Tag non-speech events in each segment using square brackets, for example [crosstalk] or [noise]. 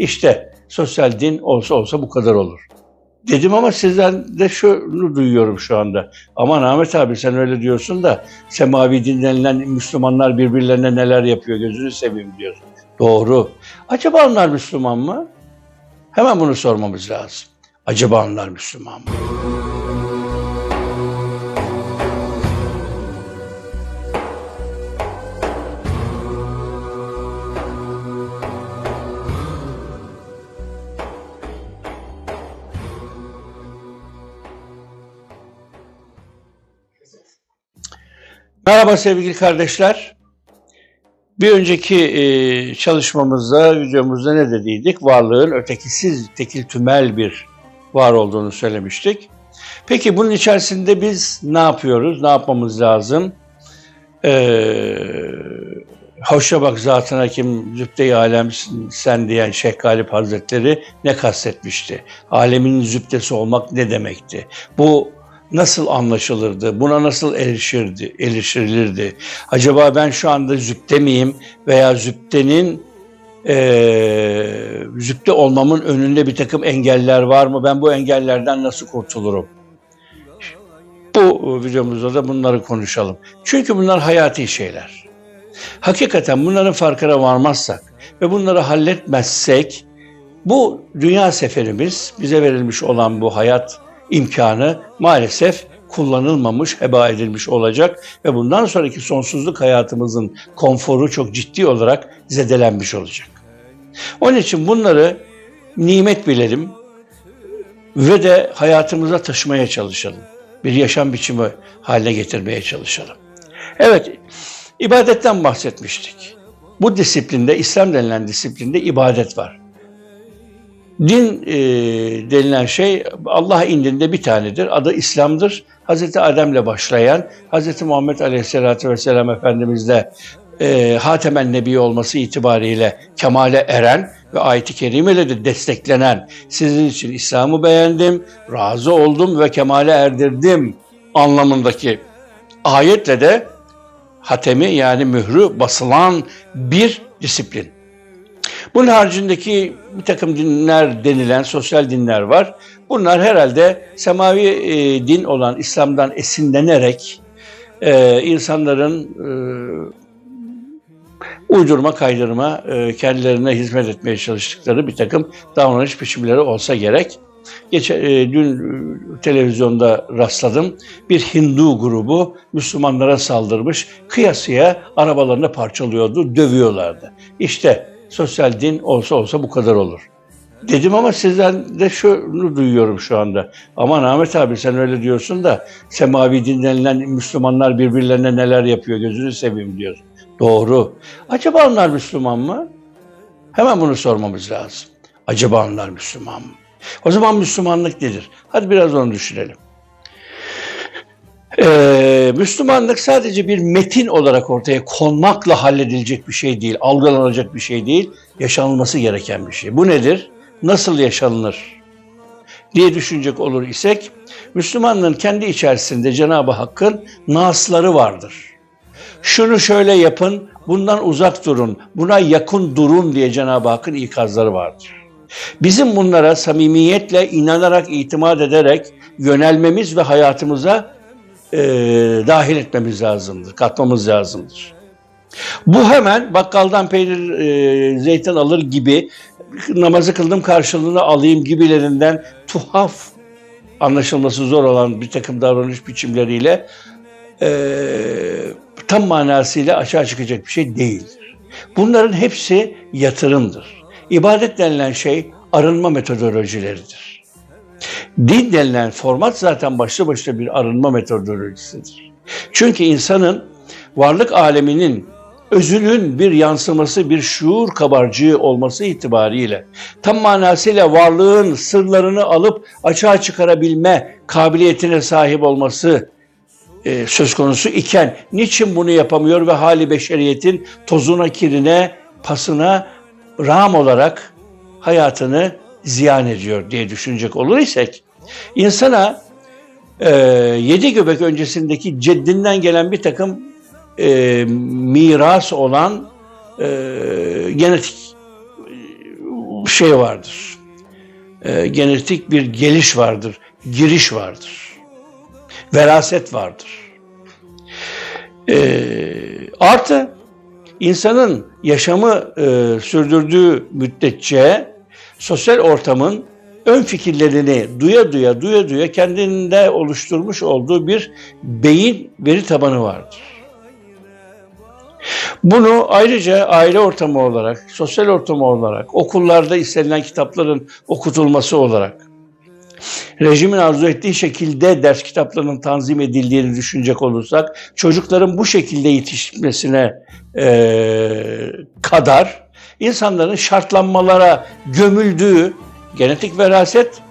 İşte sosyal din olsa olsa bu kadar olur. Dedim ama sizden de şunu duyuyorum şu anda. Aman Ahmet abi sen öyle diyorsun da semavi din denilen Müslümanlar birbirlerine neler yapıyor gözünü seveyim diyorsun. Doğru. Acaba onlar Müslüman mı? Hemen bunu sormamız lazım. Acaba onlar Müslüman mı? Merhaba sevgili kardeşler. Bir önceki e, çalışmamızda, videomuzda ne dediydik? Varlığın ötekisiz, tekil tümel bir var olduğunu söylemiştik. Peki bunun içerisinde biz ne yapıyoruz? Ne yapmamız lazım? Ee, hoşça bak zatına kim zübde-i alem sen diyen Şeyh Galip Hazretleri ne kastetmişti? Alemin zübdesi olmak ne demekti? Bu nasıl anlaşılırdı? Buna nasıl erişirdi, erişilirdi? Acaba ben şu anda zübde miyim veya zübdenin eee zübde olmamın önünde bir takım engeller var mı? Ben bu engellerden nasıl kurtulurum? Bu videomuzda da bunları konuşalım. Çünkü bunlar hayati şeyler. Hakikaten bunların farkına varmazsak ve bunları halletmezsek bu dünya seferimiz bize verilmiş olan bu hayat imkanı maalesef kullanılmamış, heba edilmiş olacak ve bundan sonraki sonsuzluk hayatımızın konforu çok ciddi olarak zedelenmiş olacak. Onun için bunları nimet bilelim ve de hayatımıza taşımaya çalışalım. Bir yaşam biçimi haline getirmeye çalışalım. Evet, ibadetten bahsetmiştik. Bu disiplinde, İslam denilen disiplinde ibadet var. Din e, denilen şey Allah indinde bir tanedir. Adı İslam'dır. Hz. Adem'le başlayan, Hz. Muhammed Aleyhisselatü Vesselam Efendimiz'le e, Hatemen Nebi olması itibariyle kemale eren ve ayet-i kerimeyle de desteklenen sizin için İslam'ı beğendim, razı oldum ve kemale erdirdim anlamındaki ayetle de hatemi yani mührü basılan bir disiplin. Bunun haricindeki bir takım dinler denilen sosyal dinler var. Bunlar herhalde semavi e, din olan İslam'dan esinlenerek e, insanların e, uydurma kaydırma e, kendilerine hizmet etmeye çalıştıkları bir takım davranış biçimleri olsa gerek. Geçen, e, dün e, televizyonda rastladım. Bir Hindu grubu Müslümanlara saldırmış, kıyasıya arabalarını parçalıyordu, dövüyorlardı. İşte sosyal din olsa olsa bu kadar olur. Dedim ama sizden de şunu duyuyorum şu anda. Aman Ahmet abi sen öyle diyorsun da semavi din denilen Müslümanlar birbirlerine neler yapıyor gözünü seveyim diyorsun. Doğru. Acaba onlar Müslüman mı? Hemen bunu sormamız lazım. Acaba onlar Müslüman mı? O zaman Müslümanlık nedir? Hadi biraz onu düşünelim. Ee, Müslümanlık sadece bir metin olarak ortaya konmakla halledilecek bir şey değil, algılanacak bir şey değil, yaşanılması gereken bir şey. Bu nedir? Nasıl yaşanılır? diye düşünecek olur isek, Müslümanlığın kendi içerisinde Cenab-ı Hakk'ın nasları vardır. Şunu şöyle yapın, bundan uzak durun, buna yakın durun diye Cenab-ı Hakk'ın ikazları vardır. Bizim bunlara samimiyetle, inanarak, itimat ederek yönelmemiz ve hayatımıza e, dahil etmemiz lazımdır, katmamız lazımdır. Bu hemen bakkaldan peynir, e, zeytin alır gibi namazı kıldım karşılığını alayım gibilerinden tuhaf anlaşılması zor olan bir takım davranış biçimleriyle e, tam manasıyla açığa çıkacak bir şey değildir. Bunların hepsi yatırımdır. İbadet denilen şey arınma metodolojileridir. Din denilen format zaten başlı başına bir arınma metodolojisidir. Çünkü insanın varlık aleminin özünün bir yansıması, bir şuur kabarcığı olması itibariyle tam manasıyla varlığın sırlarını alıp açığa çıkarabilme kabiliyetine sahip olması e, söz konusu iken niçin bunu yapamıyor ve hali beşeriyetin tozuna, kirine, pasına ram olarak hayatını ziyan ediyor diye düşünecek olur isek insana e, yedi göbek öncesindeki ceddinden gelen bir takım e, miras olan e, genetik şey vardır. E, genetik bir geliş vardır, giriş vardır. Veraset vardır. E, artı insanın yaşamı e, sürdürdüğü müddetçe sosyal ortamın ön fikirlerini duya duya duya duya kendinde oluşturmuş olduğu bir beyin veri tabanı vardır. Bunu ayrıca aile ortamı olarak, sosyal ortamı olarak, okullarda istenilen kitapların okutulması olarak, rejimin arzu ettiği şekilde ders kitaplarının tanzim edildiğini düşünecek olursak, çocukların bu şekilde yetişmesine e, kadar insanların şartlanmalara gömüldüğü genetik veraset,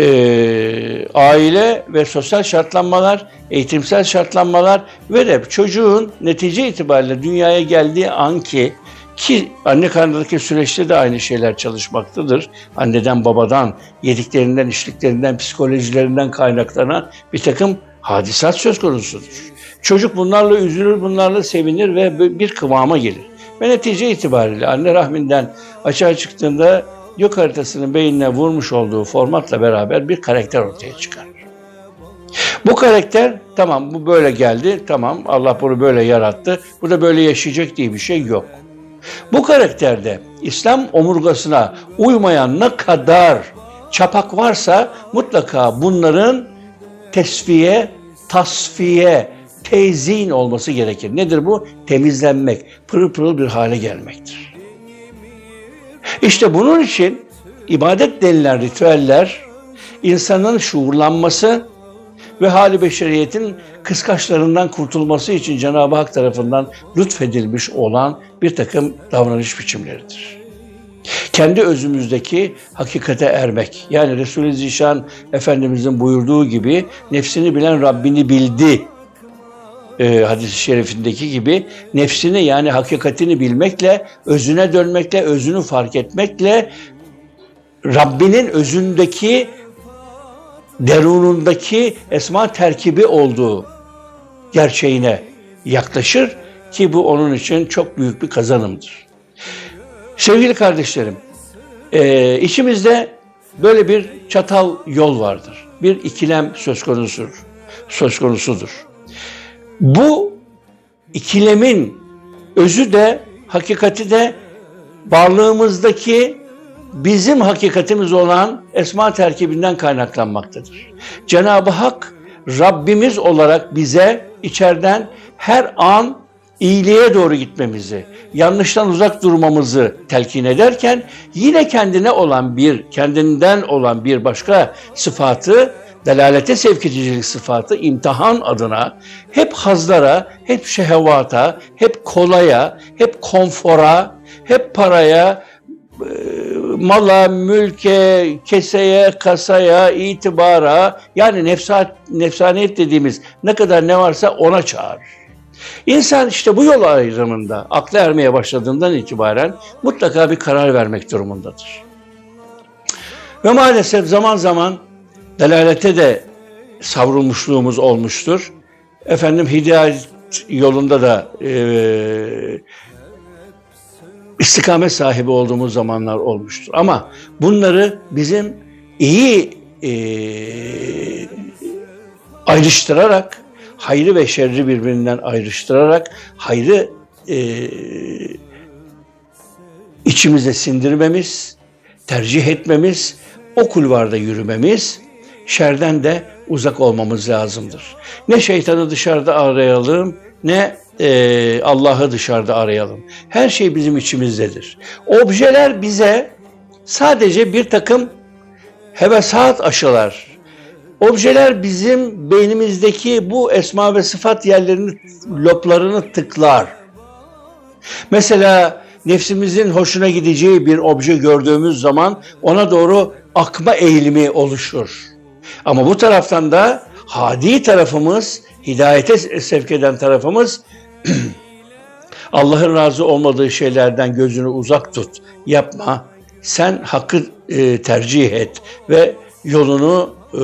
e, aile ve sosyal şartlanmalar, eğitimsel şartlanmalar ve de çocuğun netice itibariyle dünyaya geldiği anki ki anne karnındaki süreçte de aynı şeyler çalışmaktadır. Anneden babadan, yediklerinden, içtiklerinden, psikolojilerinden kaynaklanan bir takım hadisat söz konusudur. Çocuk bunlarla üzülür, bunlarla sevinir ve bir kıvama gelir. Ve netice itibariyle anne rahminden açığa çıktığında yok haritasının beynine vurmuş olduğu formatla beraber bir karakter ortaya çıkar. Bu karakter tamam bu böyle geldi, tamam Allah bunu böyle yarattı, bu da böyle yaşayacak diye bir şey yok. Bu karakterde İslam omurgasına uymayan ne kadar çapak varsa mutlaka bunların tesfiye, tasfiye, tezin olması gerekir. Nedir bu? Temizlenmek, pırıl pırıl bir hale gelmektir. İşte bunun için ibadet denilen ritüeller insanın şuurlanması ve hali beşeriyetin kıskaçlarından kurtulması için Cenab-ı Hak tarafından lütfedilmiş olan bir takım davranış biçimleridir. Kendi özümüzdeki hakikate ermek. Yani Resul-i Zişan Efendimizin buyurduğu gibi nefsini bilen Rabbini bildi e, hadis-i şerifindeki gibi nefsini yani hakikatini bilmekle, özüne dönmekle, özünü fark etmekle Rabbinin özündeki derunundaki esma terkibi olduğu gerçeğine yaklaşır ki bu onun için çok büyük bir kazanımdır. Sevgili kardeşlerim, e, içimizde böyle bir çatal yol vardır. Bir ikilem söz konusudur. Söz konusudur. Bu ikilemin özü de hakikati de varlığımızdaki bizim hakikatimiz olan esma terkibinden kaynaklanmaktadır. Cenab-ı Hak Rabbimiz olarak bize içeriden her an iyiliğe doğru gitmemizi, yanlıştan uzak durmamızı telkin ederken yine kendine olan bir, kendinden olan bir başka sıfatı delalete sevk edicilik sıfatı imtihan adına hep hazlara, hep şehvata, hep kolaya, hep konfora, hep paraya, e, mala, mülke, keseye, kasaya, itibara yani nefsat, nefsaniyet dediğimiz ne kadar ne varsa ona çağırır. İnsan işte bu yol ayrımında akla ermeye başladığından itibaren mutlaka bir karar vermek durumundadır. Ve maalesef zaman zaman delalete de savrulmuşluğumuz olmuştur. Efendim hidayet yolunda da e, istikamet sahibi olduğumuz zamanlar olmuştur. Ama bunları bizim iyi e, ayrıştırarak, hayrı ve şerri birbirinden ayrıştırarak, hayrı e, içimize sindirmemiz, tercih etmemiz, o kulvarda yürümemiz, şerden de uzak olmamız lazımdır. Ne şeytanı dışarıda arayalım, ne e, Allah'ı dışarıda arayalım. Her şey bizim içimizdedir. Objeler bize sadece bir takım hevesat aşılar. Objeler bizim beynimizdeki bu esma ve sıfat yerlerini, loblarını tıklar. Mesela nefsimizin hoşuna gideceği bir obje gördüğümüz zaman ona doğru akma eğilimi oluşur. Ama bu taraftan da hadi tarafımız, hidayete sevk eden tarafımız [clears throat] Allah'ın razı olmadığı şeylerden gözünü uzak tut. Yapma. Sen hakkı e, tercih et ve yolunu e,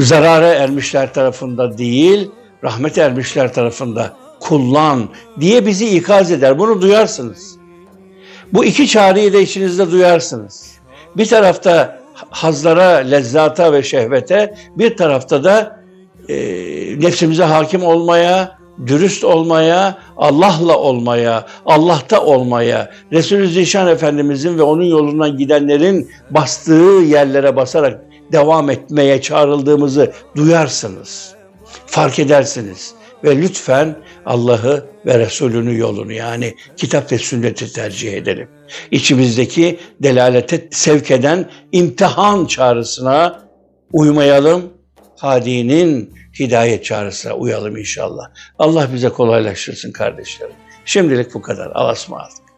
zarara ermişler tarafında değil, rahmet ermişler tarafında kullan diye bizi ikaz eder. Bunu duyarsınız. Bu iki çağrıyı da içinizde duyarsınız. Bir tarafta hazlara, lezzata ve şehvete, bir tarafta da e, nefsimize hakim olmaya, dürüst olmaya, Allah'la olmaya, Allah'ta olmaya, Resulü Zişan Efendimizin ve onun yolundan gidenlerin bastığı yerlere basarak devam etmeye çağrıldığımızı duyarsınız. Fark edersiniz. Ve lütfen Allah'ı ve Resulünü yolunu yani kitap ve sünneti tercih edelim. İçimizdeki delalete sevk eden imtihan çağrısına uymayalım. Hadi'nin hidayet çağrısına uyalım inşallah. Allah bize kolaylaştırsın kardeşlerim. Şimdilik bu kadar. Allah'a ısmarladık.